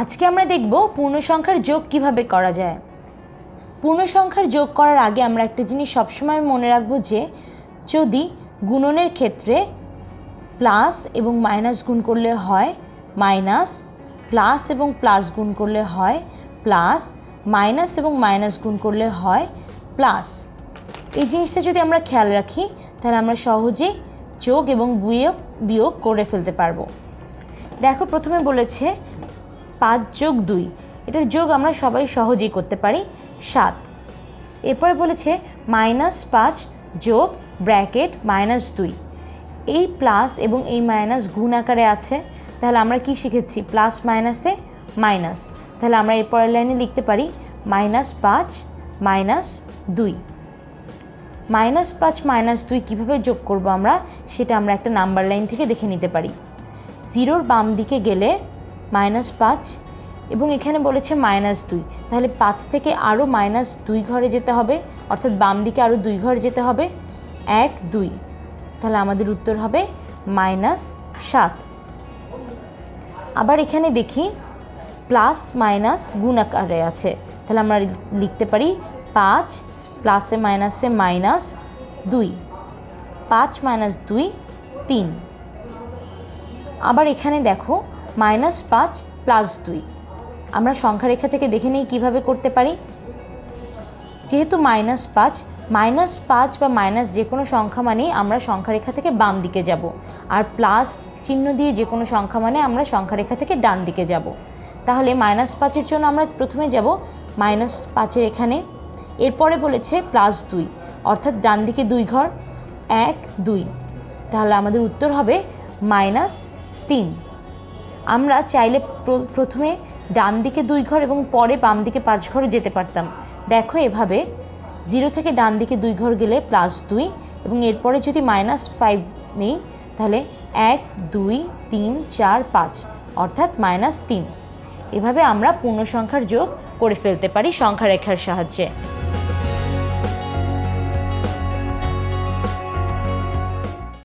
আজকে আমরা দেখব পূর্ণ সংখ্যার যোগ কীভাবে করা যায়। পূর্ণ সংখ্যার যোগ করার আগে আমরা একটা জিনিস সবসময় মনে রাখব যে, যদি গুণনের ক্ষেত্রে প্লাস এবং মাইনাস গুণ করলে হয়, মাইনাস প্লাস এবং প্লাস গুণ করলে হয়, প্লাস মাইনাস এবং মাইনাস গুণ করলে হয়, প্লাস। এই জিনিসটা যদি আমরা খেয়াল রাখি, তাহলে আমরা সহজেই যোগ এবং বিয়োগ বিয়োগ করে ফেলতে পারব। দেখো, প্রথমে বলেছে পাঁচ যোগ দুই। এটার যোগ আমরা সবাই সহজেই করতে পারি সাত। এরপরে বলেছে মাইনাস পাঁচ যোগ ব্র্যাকেট মাইনাস দুই। এই প্লাস এবং এই মাইনাস গুণ আকারে আছে। তাহলে আমরা কি শিখেছি? প্লাস মাইনাসে মাইনাস। তাহলে আমরা এরপরের লাইনে লিখতে পারি মাইনাস পাঁচ মাইনাস দুই। মাইনাস পাঁচ মাইনাস দুই কীভাবে যোগ করব আমরা? সেটা আমরা একটা নাম্বার লাইন থেকে দেখে নিতে পারি। জিরোর বাম দিকে গেলে মাইনাস পাঁচ, এবং এখানে বলেছে মাইনাস দুই। তাহলে পাঁচ থেকে আরও মাইনাস দুই ঘরে যেতে হবে, অর্থাৎ বাম দিকে আরও দুই ঘর যেতে হবে, এক, দুই। তাহলে আমাদের উত্তর হবে মাইনাস সাত। আবার এখানে দেখি প্লাস মাইনাস গুণ আকারে আছে। তাহলে আমরা লিখতে পারি পাঁচ প্লাসে মাইনাসে মাইনাস দুই। পাঁচ মাইনাস দুই, তিন। আবার এখানে দেখো মাইনাস পাঁচ প্লাস দুই। আমরা সংখ্যা রেখা থেকে দেখে নিই কীভাবে করতে পারি। যেহেতু মাইনাস পাঁচ মাইনাস পাঁচ বা মাইনাস যে কোনো সংখ্যা মানেই আমরা সংখ্যা রেখা থেকে বাম দিকে যাব। আর প্লাস চিহ্ন দিয়ে যে কোনো সংখ্যা মানে আমরা সংখ্যা রেখা থেকে ডান দিকে যাব। তাহলে মাইনাস পাঁচের জন্য আমরা প্রথমে যাব মাইনাস পাঁচের এখানে। এরপরে বলেছে প্লাস দুই, অর্থাৎ ডান দিকে দুই ঘর, এক, দুই। তাহলে আমাদের উত্তর হবে মাইনাস তিন। আমরা চাইলে প্রথমে ডান দিকে দুই ঘর এবং পরে বাম দিকে পাঁচ ঘরে যেতে পারতাম। দেখো এভাবে জিরো থেকে ডান দিকে দুই ঘর গেলে প্লাস দুই এবং এরপরে যদি মাইনাস ফাইভ নেই, তাহলে এক, দুই, তিন, চার, পাঁচ, অর্থাৎ মাইনাস তিন। এভাবে আমরা পূর্ণ সংখ্যার যোগ করে ফেলতে পারি সংখ্যা রেখার সাহায্যে।